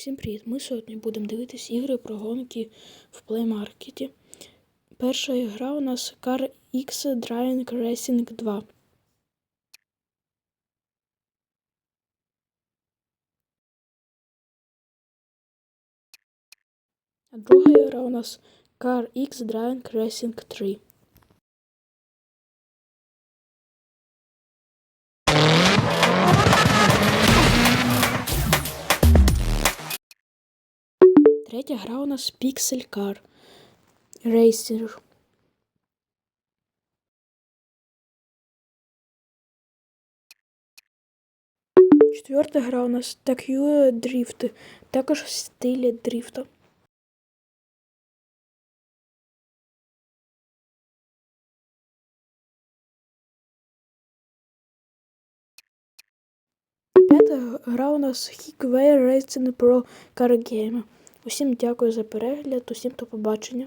Всім привіт! Ми сьогодні будемо дивитись ігри про гонки в Market. Перша ігра у нас Car X Drying Racing 2. А друга ігра у нас Car X Drying Racing 3. Третя гра у нас Pixel Car Racer. Четверта гра у нас Takue Drift, також в стилі дрифта. П'ята гра у нас Higway Racing Pro Car Game. Усім дякую за перегляд, усім до побачення.